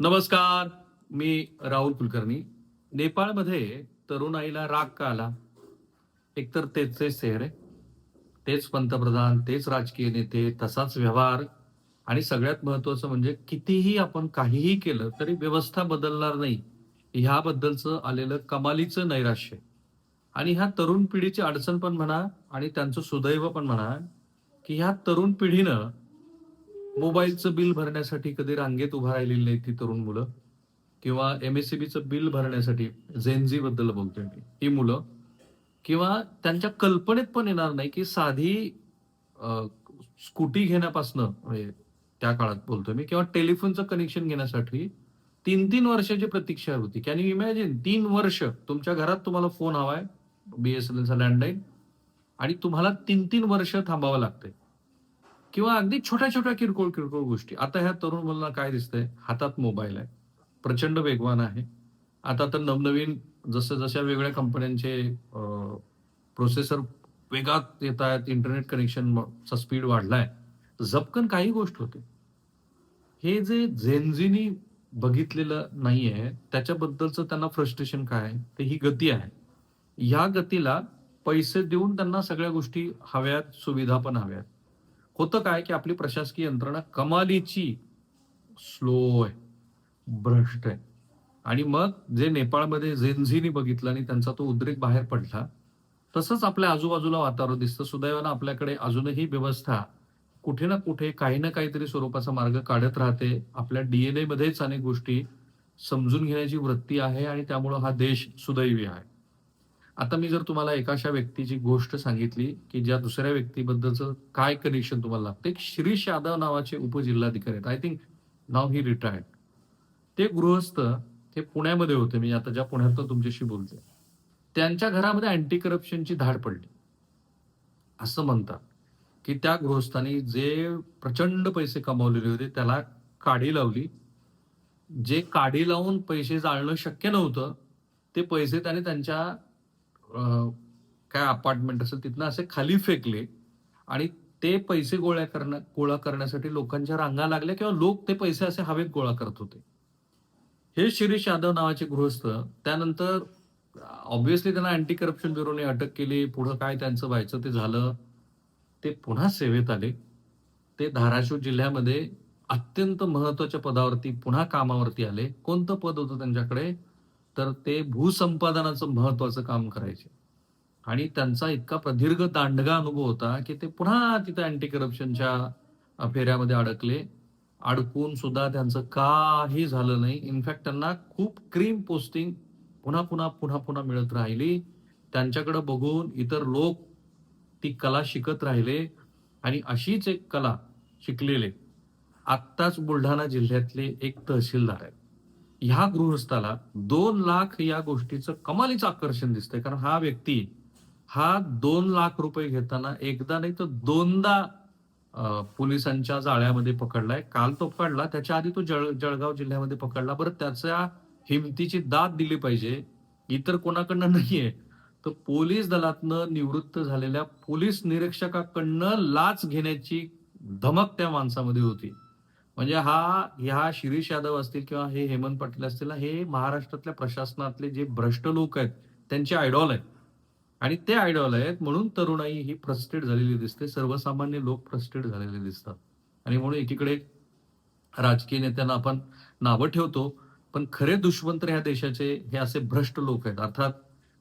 नमस्कार मी राहुल कुलकर्णी. नेपाळमध्ये तरुणाईला राग का आला? एकतर तेच तेच चेहरे तेच पंतप्रधान तेच राजकीय नेते तसाच व्यवहार. आणि सगळ्यात महत्वाचं म्हणजे कितीही आपण काहीही केलं तरी व्यवस्था बदलणार नाही. ह्याबद्दलचं आलेलं कमालीचं नैराश्य. आणि ह्या तरुण पिढीची अडचण पण म्हणा आणि त्यांचं सुदैव पण म्हणा की ह्या तरुण पिढीनं मोबाईलचं बिल भरण्यासाठी कधी रांगेत उभा राहिलेली नाही ती तरुण मुलं. किंवा एमएससीबीचं बिल भरण्यासाठी झेनझी बद्दल बोलतोय मी. ही मुलं. किंवा त्यांच्या कल्पनेत पण येणार नाही की साधी स्कूटी घेण्यापासनं म्हणजे त्या काळात बोलतोय मी किंवा टेलिफोनचं कनेक्शन घेण्यासाठी तीन तीन वर्षाची प्रतीक्षा होती. कॅन यू इमॅजिन तीन वर्ष तुमच्या घरात तुम्हाला फोन हवाय बीएसएनएलचा लँडलाईन आणि तुम्हाला तीन तीन वर्ष थांबावं लागतंय. किंवा अगदी छोट्या छोट्या किरकोळ किरकोळ गोष्टी. आता ह्या तरुण मुलांना काय दिसतंय? हातात मोबाईल आहे. प्रचंड वेगवान आहे. आता तर नवनवीन जसं जशा वेगळ्या कंपन्यांचे प्रोसेसर वेगात येत आहेत इंटरनेट कनेक्शनचा स्पीड वाढलाय. झपकन काही गोष्ट होते. हे जे झेनझिनी बघितलेलं नाहीये त्याच्याबद्दलचं त्यांना फ्रस्ट्रेशन काय आहे? ते ही गती आहे. ह्या गतीला पैसे देऊन त्यांना सगळ्या गोष्टी हव्यात सुविधा पण हव्यात. होतं काय की आपली प्रशासकीय यंत्रणा कमालीची स्लो आहे भ्रष्ट आहे. आणि मग जे नेपाळमध्ये झेनझीनी बघितलं आणि त्यांचा तो उद्रेक बाहेर पडला तसंच आपल्या आजूबाजूला वातावरण दिसतं. सुदैवानं आपल्याकडे अजूनही व्यवस्था कुठे ना कुठे काही ना काहीतरी स्वरूपाचा मार्ग काढत राहते. आपल्या डीएनए मध्येच अनेक गोष्टी समजून घेण्याची वृत्ती आहे आणि त्यामुळं हा देश सुदैवी आहे. आता मी जर तुम्हाला एका अशा व्यक्तीची गोष्ट सांगितली की ज्या दुसऱ्या व्यक्तीबद्दलचं काय कनेक्शन तुम्हाला लागतं एक शिरीष यादव नावाचे उपजिल्हाधिकारी आहेत. आय थिंक नाव ही रिटायर्ड ते गृहस्थ हे पुण्यामध्ये होते. मी आता ज्या पुण्यात तुमच्याशी बोलते त्यांच्या घरामध्ये अँटी करप्शनची धाड पडली. असं म्हणतात की त्या गृहस्थांनी जे प्रचंड पैसे कमावलेले होते त्याला काढी लावली. जे काढी लावून पैसे जाळणं शक्य नव्हतं ते पैसे त्याने त्यांच्या काय अपार्टमेंट असेल तिथनं असे खाली फेकले आणि ते पैसे गोळा करणं गोळा करण्यासाठी लोकांच्या रांगा लागल्या किंवा लोक ते पैसे असे हवेत गोळा करत होते. हे शिरीष यादव नावाचे गृहस्थ त्यानंतर ऑब्व्हियसली त्यांना अँटी करप्शन ब्युरोने अटक केली पुढं काय त्यांचं व्हायचं ते झालं. ते पुन्हा सेवेत आले. ते धाराशिव जिल्ह्यामध्ये अत्यंत महत्त्वाच्या पदावरती पुन्हा कामावरती आले. कोणतं पद होतं त्यांच्याकडे? तर ते भूसंपादनाचं महत्वाचं काम करायचे. आणि त्यांचा इतका प्रदीर्घ दांडगा अनुभव होता की ते पुन्हा तिथे अँटी करप्शनच्या फेऱ्यामध्ये अडकले. अडकून सुद्धा त्यांचं काही झालं नाही. इनफॅक्ट त्यांना खूप क्रीम पोस्टिंग पुन्हा पुन्हा पुन्हा पुन्हा मिळत राहिली. त्यांच्याकडे बघून इतर लोक ती कला शिकत राहिले आणि अशीच एक कला शिकलेले. आत्ताच बुलढाणा जिल्ह्यातले एक तहसीलदार आहेत. ह्या गृहस्थाला दोन लाख या गोष्टीचं कमालीचं आकर्षण दिसतंय. कारण हा व्यक्ती हा दोन लाख रुपये घेताना एकदा नाही तर दोनदा पोलिसांच्या जाळ्यामध्ये पकडलाय. काल तो पकडला. त्याच्या आधी तो जळ जळगाव जिल्ह्यामध्ये पकडला. बरं त्याच्या हिमतीची दाद दिली पाहिजे. इतर कोणाकडनं नाहीये. तर पोलीस दलातनं निवृत्त झालेल्या पोलीस निरीक्षकाकडनं लाच घेण्याची धमक त्या माणसामध्ये होती. म्हणजे हा ह्या शिरीष यादव असतील किंवा हे हेमंत पाटील असतील हे महाराष्ट्रातल्या प्रशासनातले जे भ्रष्ट लोक आहेत त्यांचे आयडॉल आहेत. आणि ते आयडॉल आहेत म्हणून तरुणाई ही फ्रस्ट्रेट झालेली दिसते. सर्वसामान्य लोक फ्रस्ट्रेट झालेले दिसतात. आणि म्हणून एकीकडे राजकीय नेत्यांना आपण नावं ठेवतो पण खरे दुष्वंत ह्या देशाचे हे असे भ्रष्ट लोक आहेत. अर्थात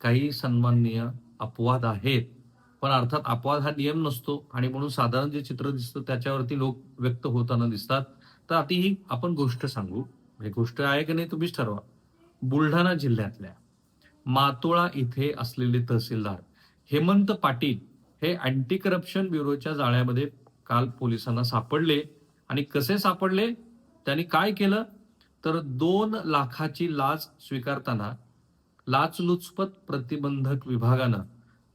काही सन्माननीय अपवाद आहेत. पण अर्थात अपवाद हा नियम नसतो. आणि म्हणून साधारण जे चित्र दिसतं त्याच्यावरती लोक व्यक्त होताना दिसतात. तर आता ही आपण गोष्ट सांगू. हे गोष्ट आहे की नाही तुम्हीच ठरवा. बुलढाणा जिल्ह्यातल्या मातोळा इथे असलेले तहसीलदार हेमंत पाटील हे अँटी करप्शन ब्युरोच्या जाळ्यामध्ये काल पोलिसांना सापडले. आणि कसे सापडले? त्यांनी काय केलं? तर दोन लाखाची लाच स्वीकारताना लाचलुचपत प्रतिबंधक विभागानं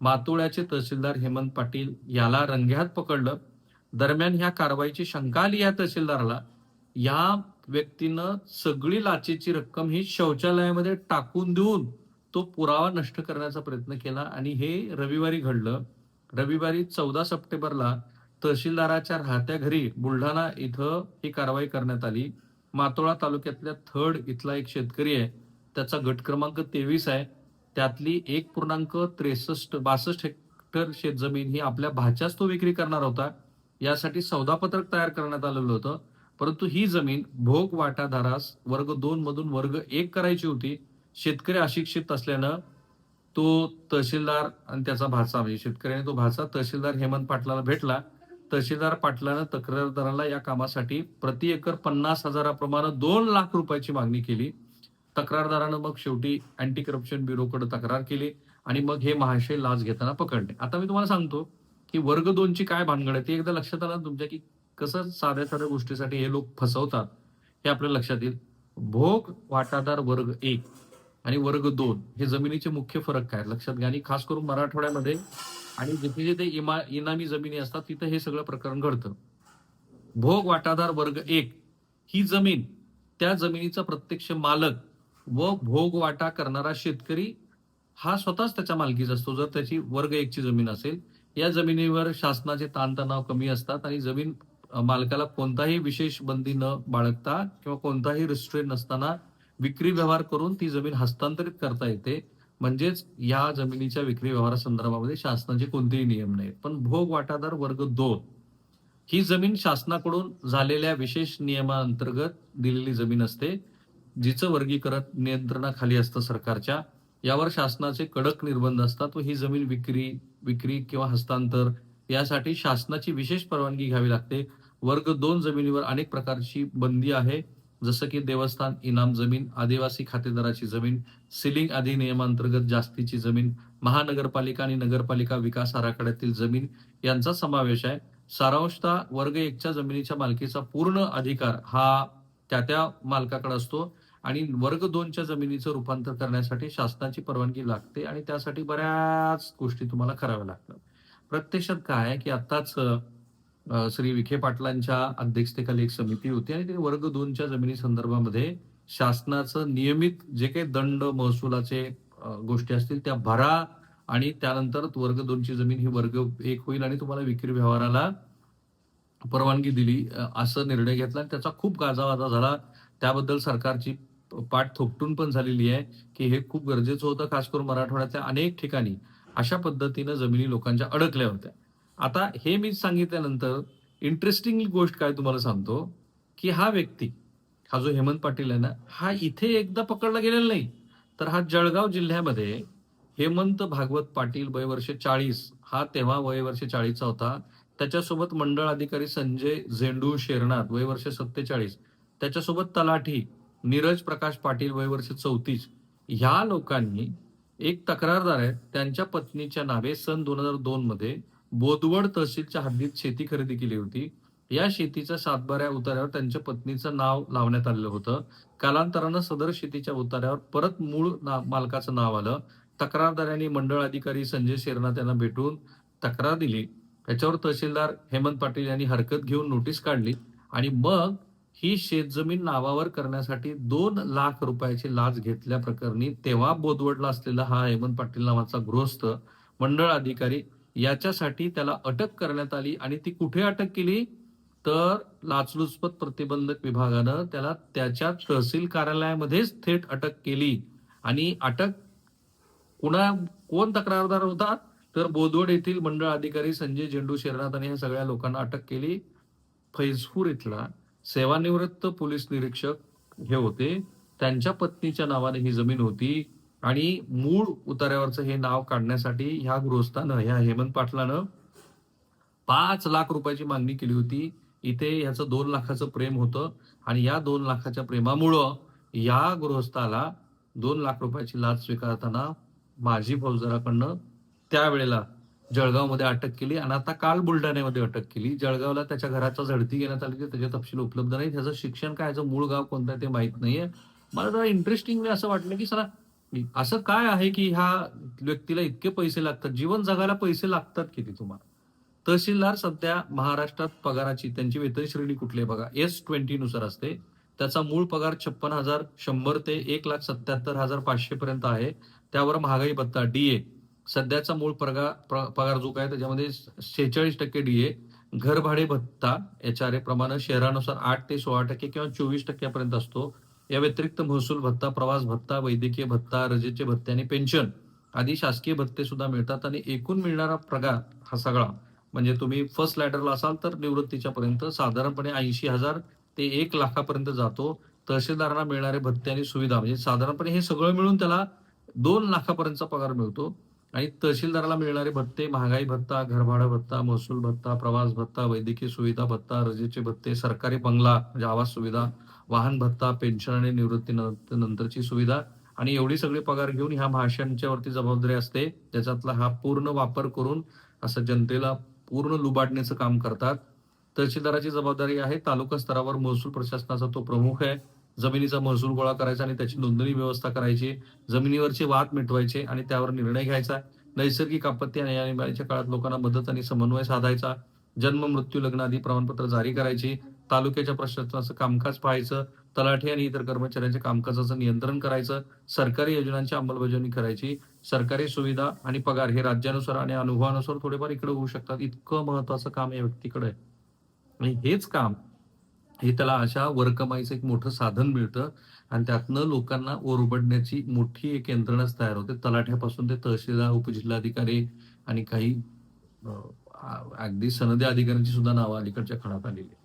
मातोळ्याचे तहसीलदार हेमंत पाटील याला रंग्यात पकडलं. दरम्यान ह्या कारवाईची शंका आली या तहसीलदाराला. या व्यक्तीनं सगळी लाचेची रक्कम ही शौचालयामध्ये टाकून देऊन तो पुरावा नष्ट करण्याचा प्रयत्न केला आणि हे रविवारी घडलं. रविवारी चौदा सप्टेंबरला तहसीलदाराच्या राहत्या घरी बुलढाणा इथं ही कारवाई करण्यात आली. मातोळा तालुक्यातल्या थड इथला एक शेतकरी आहे. त्याचा गट क्रमांक तेवीस आहे. त्यातली एक पूर्णांक त्रेसष्ट बासष्ट हेक्टर शेतजमीन ही आपल्या भाच्याच तो विक्री करणार होता. यासाठी सौदापत्रक तयार करण्यात आलेलं होतं. परंतु ही जमीन भोग वाटाधारास वर्ग दोन मधून वर्ग एक करायची होती. शेतकरी अशिक्षित असल्यानं तो तहसीलदार आणि त्याचा भाचा म्हणजे शेतकऱ्याने तो भाचा तहसीलदार हेमंत पाटलाला भेटला. तहसीलदार पाटलानं तक्रारदाराला या कामासाठी प्रति एकर पन्नास हजाराप्रमाणे दोन लाख रुपयाची मागणी केली. तक्रारदारानं मग शेवटी अँटी करप्शन ब्युरोकडे तक्रार केली आणि मग हे महाशय लाच घेताना पकडले. आता मी तुम्हाला सांगतो की वर्ग दोनची काय भानगड आहे ते एकदा लक्षात आलं ना तुमच्या की कसं साध्या साध्या गोष्टीसाठी हे लोक फसवतात हे आपल्या लक्षात येईल. भोग वाटादार वर्ग एक आणि वर्ग दोन हे जमिनीचे मुख्य फरक काय आहेत? लक्षात घ्या. आणि खास करून मराठवाड्यामध्ये आणि जिथे जिथे इमा इनामी जमिनी असतात तिथे हे सगळं प्रकरण घडतं. भोग वाटादार वर्ग एक ही जमीन त्या जमिनीचा प्रत्यक्ष मालक व भोग वाटा करणारा शेतकरी हा स्वतःच त्याच्या मालकीचा असतो. जर त्याची वर्ग एकची जमीन असेल या जमिनीवर शासनाचे ताणतणाव कमी असतात आणि जमीन मालकाला कोणताही विशेष बंदी न बाळगता किंवा कोणताही रिस्ट्रेन नसताना विक्री व्यवहार करून ती जमीन हस्तांतरित करता येते. म्हणजेच या जमिनीच्या विक्री व्यवहारासंदर्भामध्ये शासनाचे कोणतेही नियम नाहीत. पण भोग वाटादार वर्ग दोन ही जमीन शासनाकडून झालेल्या विशेष नियमांतर्गत दिलेली जमीन असते जिचं वर्गीकरण नियंत्रणाखाली असतं सरकारच्या. यावर शासनाचे कडक निर्बंध असतात व ही जमीन विक्री विक्री किंवा हस्तांतर यासाठी शासनाची विशेष परवानगी घ्यावी लागते. वर्ग दोन जमिनीवर अनेक प्रकारची बंदी आहे. जसं की देवस्थान इनाम जमीन आदिवासी खातेदाराची जमीन सिलिंग अधिनियमांतर्गत जास्तीची जमीन महानगरपालिका आणि नगरपालिका विकास आराखड्यातील जमीन यांचा समावेश आहे. सारांशतः वर्ग एकच्या जमिनीच्या मालकीचा पूर्ण अधिकार हा त्या त्या मालकाकडे असतो आणि वर्ग दोनच्या जमिनीचं रूपांतर करण्यासाठी शासनाची परवानगी लागते आणि त्यासाठी बऱ्याच गोष्टी तुम्हाला कराव्या लागतात. प्रत्यक्षात काय आहे की आताच श्री विखे पाटलांच्या अध्यक्षतेखाली एक समिती होती आणि ते वर्ग दोनच्या जमिनी संदर्भामध्ये शासनाचं नियमित जे काही दंड महसुलाचे गोष्टी असतील त्या भरा आणि त्यानंतर वर्ग दोनची जमीन ही वर्ग एक होईल आणि तुम्हाला विक्री व्यवहाराला परवानगी दिली असं निर्णय घेतला आणि त्याचा खूप गाजावाजा झाला. त्याबद्दल सरकारची पाठ थोपटून पण झालेली आहे की हे खूप गरजेचं होतं खास करून मराठवाड्यातल्या अनेक ठिकाणी. अशा पद्धतीनं जमिनी लोकांच्या अडकल्या होत्या. आता हे मी सांगितल्यानंतर इंटरेस्टिंग गोष्ट काय तुम्हाला सांगतो की हा व्यक्ती हा जो हेमंत पाटील आहे ना हा इथे एकदा पकडला गेलेला नाही. तर हा जळगाव जिल्ह्यामध्ये हेमंत भागवत पाटील वय वर्ष चाळीस हा तेव्हा वय वर्ष चाळीसचा होता. त्याच्यासोबत मंडळ अधिकारी संजय झेंडू शेरनाथ वय वर्ष सत्तेचाळीस त्याच्यासोबत तलाठी नीरज प्रकाश पाटील वय वर्ष चौतीस ह्या लोकांनी एक तक्रारदार आहेत. त्यांच्या पत्नीच्या नावे सन दोन हजार दोन मध्ये बोदवड तहसीलच्या हद्दीत शेती खरेदी केली होती. या शेतीच्या सातबाऱ्या उतार्यावर त्यांच्या पत्नीचं नाव लावण्यात आलेलं होतं. कालांतरानं सदर शेतीच्या उतार्यावर परत मूळ ना- मालकाचं नाव आलं. तक्रारदारांनी मंडळ अधिकारी संजय शेरनाथ यांना भेटून तक्रार दिली. त्याच्यावर तहसीलदार हेमंत पाटील यांनी हरकत घेऊन नोटीस काढली आणि मग ही शेतजमीन नावावर करण्यासाठी दोन लाख रुपयाची लाच घेतल्या प्रकरणी तेव्हा बोदवडला असलेला हा हेमंत पाटील नावाचा गृहस्थ मंडळ अधिकारी याच्यासाठी त्याला अटक करण्यात आली आणि ती कुठे अटक केली? तर लाचलुचपत प्रतिबंधक विभागानं त्याला त्याच्या तहसील कार्यालयामध्येच थेट अटक केली. आणि अटक कुणा कोण तक्रारदार होता? तर बोदवड येथील मंडळ अधिकारी संजय झेंडू शेरनाथ आणि या सगळ्या लोकांना अटक केली. फैजपूर इथला सेवानिवृत्त पोलीस निरीक्षक हे होते. त्यांच्या पत्नीच्या नावाने ही जमीन होती. आणि मूळ उतार्यावरचं हे नाव काढण्यासाठी ह्या गृहस्थानं ह्या हेमंत पाटलानं पाच लाख रुपयाची मागणी केली होती. इथे ह्याचं दोन लाखाचं प्रेम होतं आणि या दोन लाखाच्या प्रेमामुळं या गृहस्थाला दोन लाख रुपयाची लाच स्वीकारताना माजी फौजदाराकडनं त्यावेळेला जळगावमध्ये अटक केली आणि आता काल बुलढाण्यामध्ये अटक केली. जळगावला त्याच्या घराचा झडती घेण्यात आली त्याचे तपशील उपलब्ध नाही त्याचं शिक्षण काय? याचं मूळ गाव कोणतं आहे ते माहीत नाहीये. मला जरा इंटरेस्टिंगली असं वाटलं की सरा असं काय आहे की ह्या व्यक्तीला इतके पैसे लागतात? जीवन जगायला पैसे लागतात किती तुम्हाला? तहसीलदार सध्या महाराष्ट्रात पगाराची त्यांची वेतन श्रेणी कुठली आहे बघा? एस ट्वेंटी नुसार असते. त्याचा मूळ पगार छप्पन हजार शंभर ते एक लाख सत्याहत्तर हजार पाचशे पर्यंत आहे. त्यावर महागाई भत्ता डीए सध्याचा मूळ पगार प- पगार जो काय त्याच्यामध्ये शेहेचाळीस टक्के डीए घरभाडे भत्ता एच आर ए प्रमाणे शहरानुसार आठ ते सोळा टक्के किंवा चोवीस टक्क्यापर्यंत असतो. या व्यतिरिक्त महसूल भत्ता प्रवास भत्ता वैद्यकीय भत्ता रजेचे भत्ते आणि पेन्शन आदी शासकीय भत्ते सुद्धा मिळतात आणि एकूण मिळणारा पगार हा सगळा. म्हणजे तुम्ही फर्स्ट लॅडरला असाल तर निवृत्तीच्या पर्यंत साधारणपणे ऐंशी हजार ते एक लाखापर्यंत जातो. तहसीलदारांना मिळणारे भत्ते आणि सुविधा म्हणजे साधारणपणे हे सगळं मिळून त्याला दोन लाखापर्यंतचा पगार मिळतो. आणि तहसीलदाराला मिळणारे भत्ते महागाई भत्ता घरभाडा भत्ता महसूल भत्ता प्रवास भत्ता वैद्यकीय सुविधा भत्ता रजेचे भत्ते सरकारी बंगला म्हणजे आवास सुविधा वाहन भत्ता पेन्शन आणि निवृत्ती नंतरची सुविधा. आणि एवढी सगळी पगार घेऊन ह्या भाषांच्या वरती जबाबदारी असते. ज्याच्यातला हा पूर्ण वापर करून असं जनतेला पूर्ण लुबाडण्याचं काम करतात. तहसीलदाराची जबाबदारी आहे. तालुका स्तरावर महसूल प्रशासनाचा तो प्रमुख आहे. जमिनीचा महसूल गोळा करायचा आणि त्याची नोंदणी व्यवस्था करायची. जमिनीवरचे वाद मिटवायचे आणि त्यावर निर्णय घ्यायचा. नैसर्गिक आपत्ती आणि आणीबाणीच्या काळात लोकांना मदत आणि समन्वय साधायचा. जन्म मृत्यू लग्न आदी प्रमाणपत्र जारी करायची. तालुक्याच्या प्रशासनाचं कामकाज पाहायचं तलाठी आणि इतर कर्मचाऱ्यांच्या कामकाजाचं नियंत्रण करायचं सरकारी योजनांची अंमलबजावणी करायची सरकारी सुविधा आणि पगार हे राज्यानुसार आणि अनुभवानुसार थोडेफार इकडे होऊ शकतात. इतकं महत्वाचं काम या व्यक्तीकडे आहे. आणि हेच काम हे त्याला अशा वरकमाईचं एक मोठं साधन मिळतं आणि त्यातनं लोकांना ओरबडण्याची मोठी एक यंत्रणाच तयार होते. तलाठ्यापासून ते तहसीलदार उपजिल्हाधिकारी आणि काही अगदी सनदी अधिकाऱ्यांची सुद्धा नावं अलीकडच्या खडात आलेली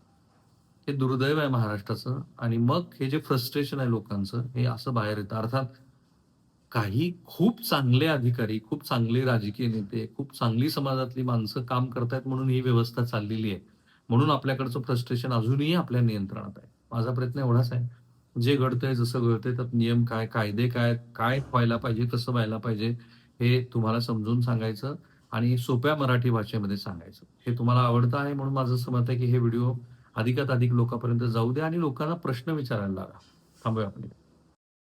हे दुर्दैव आहे महाराष्ट्राचं आणि मग हे जे फ्रस्ट्रेशन आहे लोकांचं हे असं बाहेर येतं. अर्थात काही खूप चांगले अधिकारी खूप चांगले राजकीय नेते खूप चांगली समाजातली माणसं काम करतायत म्हणून ही व्यवस्था चाललेली आहे. म्हणून आपल्याकडचं फ्रस्ट्रेशन अजूनही आपल्या नियंत्रणात आहे. माझा प्रयत्न एवढाच आहे. जे घडतंय जसं घडतंय त्यात नियम काय कायदे काय काय व्हायला पाहिजे कसं व्हायला पाहिजे हे तुम्हाला समजून सांगायचं आणि सोप्या मराठी भाषेमध्ये सांगायचं. हे तुम्हाला आवडतं आहे म्हणून माझं असं मत आहे की हे व्हिडिओ अधिकात अधिक लोकांपर्यंत जाऊ द्या आणि लोकांना प्रश्न विचारायला लागा. थांबूया आपण